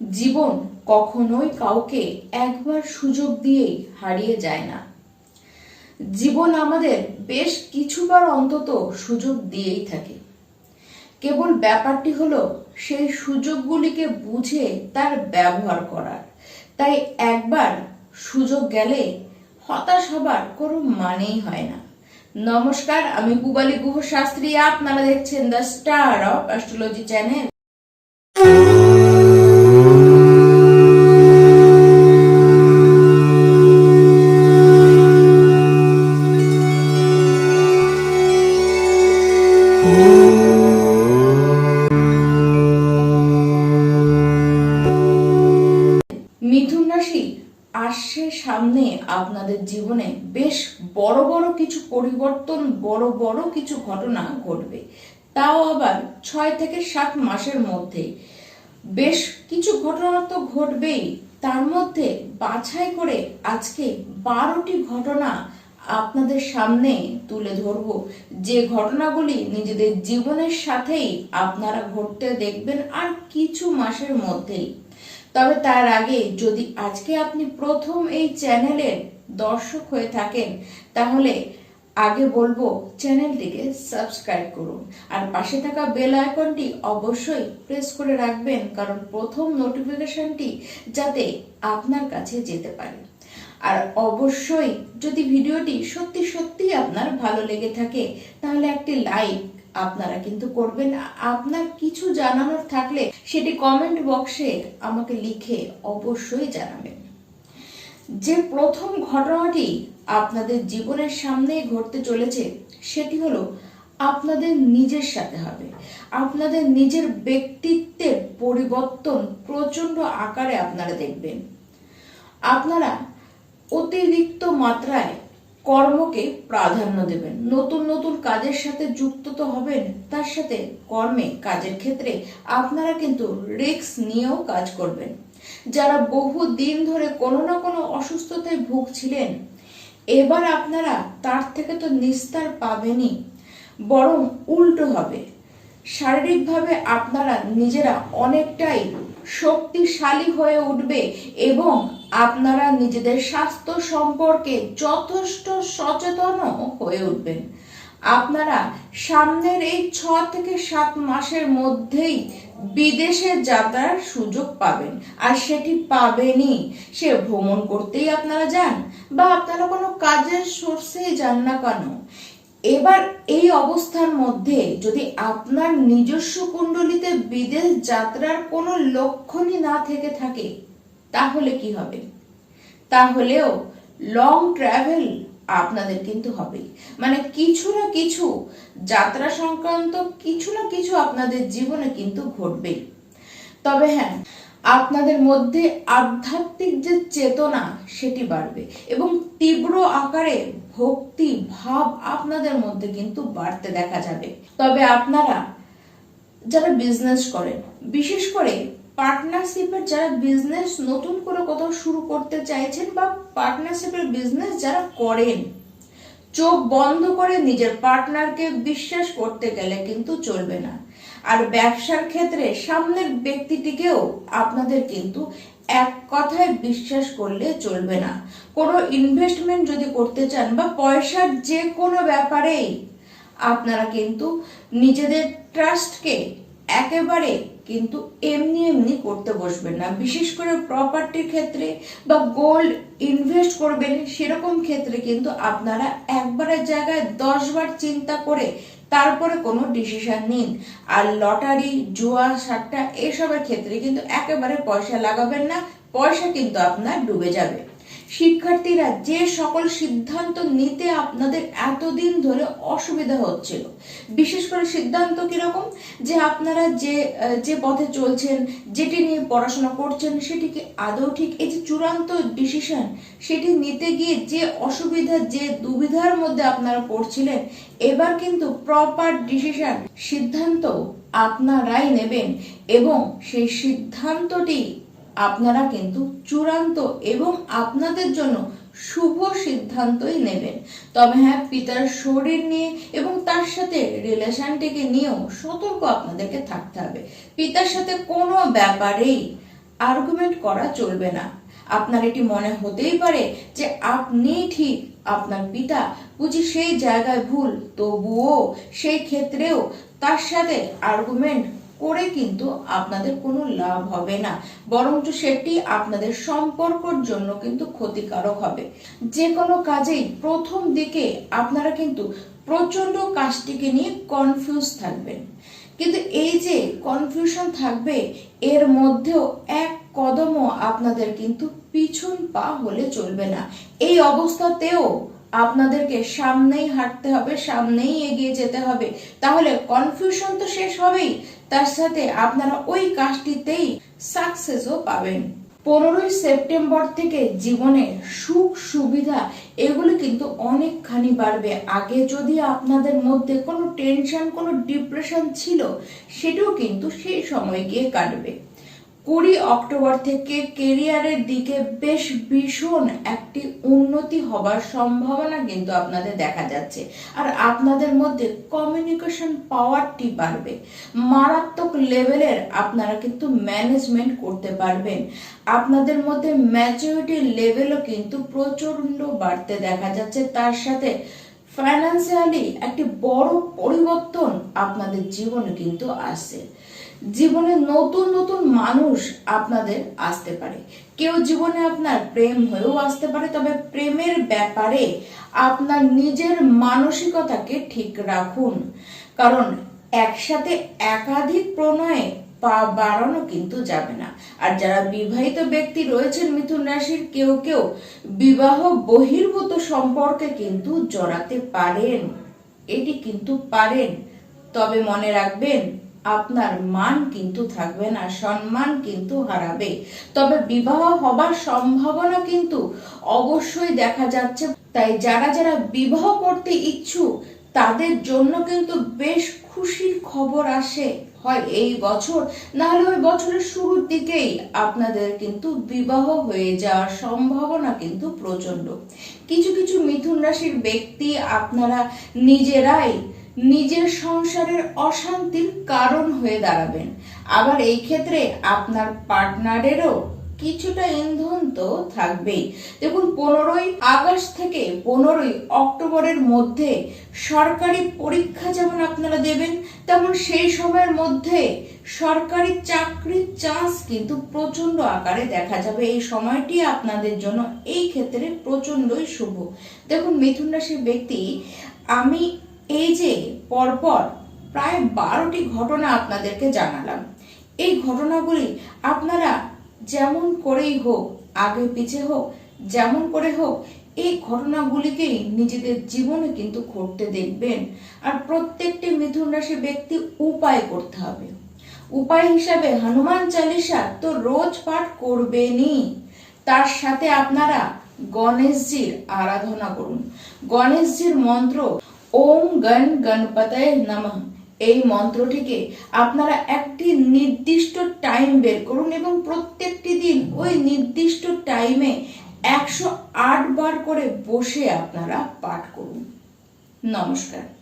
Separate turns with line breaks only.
জীবন কখনোই কাউকে একবার সুযোগ দিয়েই হারিয়ে যায় না। জীবন আমাদের বেশ কিছুবার অন্তত সুযোগ দিয়েই থাকে। কেবল ব্যাপারটি হলো, সেই সুযোগগুলিকে বুঝে তার ব্যবহার করার। তাই একবার সুযোগ গেলে হতাশ হবার কোনো মানেই হয় না। নমস্কার, আমি পুবালি গুহ শাস্ত্রী আপনারা দেখছেন the star of astrology channel সামনে আপনাদের জীবনে বেশ বড় বড় কিছু পরিবর্তন, বড় বড় কিছু ঘটনা ঘটবে। তাও আবার ছয় থেকে সাত মাসের মধ্যে। বেশ কিছু ঘটনা তো ঘটবেই। তার মধ্যে বাছাই করে আজকে বারোটি ঘটনা আপনাদের সামনে তুলে ধরব। যে ঘটনাগুলি নিজেদের জীবনের সাথেই আপনারা ঘটতে দেখবেন আর কিছু মাসের মধ্যেই। তবে তার আগে যদি আজকে আপনি প্রথম এই চ্যানেলের দর্শক হয়ে থাকেন, তাহলে আগে বলব চ্যানেলটিকে সাবস্ক্রাইব করুন। আর পাশে থাকা বেল আইকনটি অবশ্যই প্রেস করে রাখবেন, কারণ প্রথম নোটিফিকেশনটি যাতে আপনার কাছে যেতে পারে। আর অবশ্যই যদি ভিডিওটি সত্যি সত্যি আপনার ভালো লেগে থাকে, তাহলে একটি লাইক আপনারা কিন্তু করবেন। আপনার কিছু জানানোর থাকলে সেটি কমেন্ট বক্সে আমাকে লিখে অবশ্যই জানাবেন। যে প্রথম ঘটনাটি আপনাদের জীবনের সামনেই ঘটতে চলেছে, সেটি হলো আপনাদের নিজের সাথে হবে। আপনাদের নিজের ব্যক্তিত্বের পরিবর্তন প্রচণ্ড আকারে আপনারা দেখবেন। আপনারা অতিরিক্ত মাত্রায় কর্মকে প্রাধান্য দেবেন। নতুন নতুন কাজের সাথে যুক্ত তো হবেন, তার সাথে কর্মে, কাজের ক্ষেত্রে আপনারা কিন্তু রিস্ক নিয়েও কাজ করবেন। যারা বহু দিন ধরে কোনো না কোনো অসুস্থতায় ভুগছিলেন, এবার আপনারা তার থেকে তো নিস্তার পাবেনই, বরং উল্টো হবে। শারীরিকভাবে আপনারা নিজেরা অনেকটাই শক্তিশালী হয়ে উঠবে এবং আপনারা নিজেদের স্বাস্থ্য সম্পর্কে যথেষ্ট সচেতন হয়ে উঠবেন। আপনারা সামনের এই ছ থেকে সাত মাসের মধ্যেই বিদেশে যাত্রার সুযোগ পাবেন, আর সেটি পাবেনই। সে ভ্রমণ করতেই আপনারা যান, বা আপনারা কোনো কাজের সোর্সেই যান না কেন। এবার এই অবস্থার মধ্যে যদি আপনার নিজস্ব কুণ্ডলিতে বিদেশ যাত্রার কোনো লক্ষণই না থেকে থাকে, তাহলে কি হবে? তাহলেও লং ট্রাভেল আপনাদের কিন্তু হবে। মানে কিছু না কিছু যাত্রা সংক্রান্ত কিছু না কিছু আপনাদের জীবনে কিন্তু ঘটবেই। তবে হ্যাঁ আপনাদের মধ্যে আধ্যাত্মিক যে চেতনা, সেটি বাড়বে এবং তীব্র আকারে ভক্তি ভাব আপনাদের মধ্যে কিন্তু বাড়তে দেখা যাবে। তবে আপনারা যারা বিজনেস করেন, বিশেষ করে পার্টনারশিপের যারা বিজনেস নতুন করে কোথাও শুরু করতে চাইছেন বা পার্টনারশিপের বিজনেস যারা করেন, চোখ বন্ধ করে নিজের পার্টনারকে বিশ্বাস করতে গেলে কিন্তু চলবে না। আর ব্যবসার ক্ষেত্রে সামনের ব্যক্তিটিকেও আপনাদের কিন্তু এক কথায় বিশ্বাস করলে চলবে না। কোনো ইনভেস্টমেন্ট যদি করতে চান বা পয়সার যে কোনো ব্যাপারেই আপনারা কিন্তু নিজেদের ট্রাস্টকে একেবারে কিন্তু এমনি এমনি করতে বসবেন না। বিশেষ করে প্রপার্টির ক্ষেত্রে বা গোল্ড ইনভেস্ট করবেন, সেরকম ক্ষেত্রে কিন্তু আপনারা একবারের জায়গায় দশ বার চিন্তা করে তারপরে কোনো ডিসিশন নিন আর লটারি, জুয়া সাট্টা এসবের ক্ষেত্রে কিন্তু একেবারে পয়সা লাগাবেন না, পয়সা কিন্তু আপনার ডুবে যাবে। শিক্ষার্থীরা যে সকল সিদ্ধান্ত নিতে আপনাদের এতদিন ধরে অসুবিধা হচ্ছিল, বিশেষ করে সিদ্ধান্ত কীরকম? যে আপনারা যে যে পথে চলছেন, যেটি নিয়ে পড়াশোনা করছেন, সেটি কি আদৌ ঠিক? এই যে চূড়ান্ত ডিসিশন সেটি নিতে গিয়ে যে অসুবিধা, যে দুবিধার মধ্যে আপনারা পড়ছিলেন, এবার কিন্তু প্রপার ডিসিশন সিদ্ধান্ত আপনারাই নেবেন এবং সেই সিদ্ধান্তটি আপনারা কিন্তু চূড়ান্ত এবং আপনাদের জন্য শুভ সিদ্ধান্তই নেবেন। তবে হ্যাঁ পিতার শরীর নিয়ে এবং তার সাথে রিলেশনটিকে নিয়েও সতর্ক আপনাদেরকে থাকতে হবে। পিতার সাথে কোনো ব্যাপারেই আর্গুমেন্ট করা চলবে না। আপনার এটি মনে হতেই পারে যে আপনি ঠিক আপনার পিতা বুঝি সেই জায়গায় ভুল, তবুও সেই ক্ষেত্রেও তার সাথে আর্গুমেন্ট করে কিন্তু আপনাদের কোনো লাভ হবে না। বরঞ্চ সেটি আপনাদের সম্পর্কর জন্য কিন্তু ক্ষতিকারক হবে। যে কোনো কাজেই প্রথম দিকে আপনারা কিন্তু প্রচণ্ড কাজটিকে নিয়ে কনফিউজ থাকবেন। কিন্তু এই যে কনফিউশন থাকবে, এর মধ্যেও এক কদমও আপনাদের কিন্তু পিছন পা হলে চলবে না। এই অবস্থাতেও আপনাদেরকে সামনেই হাঁটতে হবে, সামনেই এগিয়ে যেতে হবে। তাহলে কনফিউশন তো শেষ হবেই। তার সাথে আপনারা ওই কাজটিতেই সাকসেসও পাবেন। পনেরোই সেপ্টেম্বর থেকে জীবনে সুখ, সুবিধা, এগুলি কিন্তু অনেকখানি বাড়বে। আগে যদি আপনাদের মধ্যে কোনো টেনশন কোনো ডিপ্রেশন ছিল, সেটাও কিন্তু সেই সময় গিয়ে কাটবে। কুড়ি অক্টোবর থেকে কেরিয়ারের দিকে বেশ ভীষণ একটি উন্নতি হবার সম্ভাবনা কিন্তু আপনাদের দেখা যাচ্ছে। আর আপনাদের মধ্যে কমিউনিকেশন পাওয়ারটি বাড়বে। মারাত্মক লেভেলের আপনারা কিন্তু ম্যানেজমেন্ট করতে পারবেন। আপনাদের মধ্যে ম্যাচুরিটি লেভেলও কিন্তু প্রচণ্ড বাড়তে দেখা যাচ্ছে। তার সাথে ফাইন্যান্সিয়ালি একটি বড় পরিবর্তন আপনাদের জীবনে কিন্তু আসে জীবনে নতুন নতুন মানুষ আপনাদের আসতে পারে। কেউ জীবনে আপনার প্রেম হয়েও আসতে পারে, তবে প্রেমের ব্যাপারে আপনার নিজের মানসিকতাকে ঠিক রাখুন। কারণ একসাথে একাধিক প্রণয়ে পা বাড়ানো কিন্তু যাবে না। আর যারা বিবাহিত ব্যক্তি রয়েছেন মিথুন রাশির, কেউ কেউ বিবাহ বহির্ভূত সম্পর্কে কিন্তু জড়াতে পারেন। এটি কিন্তু পারেন। তবে মনে রাখবেন আপনার মান কিন্তু থাকবে না, সম্মান কিন্তু হারাবে। তবে বিবাহ হবার সম্ভাবনা কিন্তু অবশ্যই দেখা যাচ্ছে। তাই যারা যারা বিবাহ করতে ইচ্ছুক, তাদের জন্য কিন্তু বেশ খুশির খবর আসে। হয় এই বছর না হলে ওই বছরের শুরুর দিকেই আপনাদের কিন্তু বিবাহ হয়ে যাওয়ার সম্ভাবনা কিন্তু প্রচণ্ড কিছু কিছু মিথুন রাশির ব্যক্তি আপনারা নিজেরাই নিজের সংসারের অশান্তির কারণ হয়ে দাঁড়াবেন। আবার এই ক্ষেত্রে আপনার পার্টনারেরও কিছুটা ইন্ধন তো থাকবেই। দেখুন, পনেরোই আগস্ট থেকে পনেরোই অক্টোবরের মধ্যে সরকারি পরীক্ষা যেমন আপনারা দেবেন, তেমন সেই সময়ের মধ্যে সরকারি চাকরির চান্স কিন্তু প্রচণ্ড আকারে দেখা যাবে। এই সময়টি আপনাদের জন্য এই ক্ষেত্রে প্রচন্ডই শুভ। দেখুন, মিথুন রাশির ব্যক্তি, আমি এই যে পরপর প্রায় বারোটি ঘটনা আপনাদেরকে জানালাম। এই ঘটনাগুলি আপনারা যেমন করেই হোক, আগে পিছে হোক, যেমন করে হোক, এই ঘটনাগুলিকেই নিজেদের জীবনে কিন্তু ঘটতে দেখবেন। আর প্রত্যেকটি মিথুন রাশি ব্যক্তি উপায় করতে হবে। উপায় হিসাবে হনুমান চালিসা তো রোজ পাঠ করবেনই। তার সাথে আপনারা গণেশজির আরাধনা করুন। গণেশজির মন্ত্র ওম গণ গণপতয় নমঃ। এই মন্ত্রটিকে আপনারা একটি নির্দিষ্ট টাইম বের করুন এবং প্রত্যেকটি দিন ওই নির্দিষ্ট টাইমে একশো আট বার করে বসে আপনারা পাঠ করুন। নমস্কার।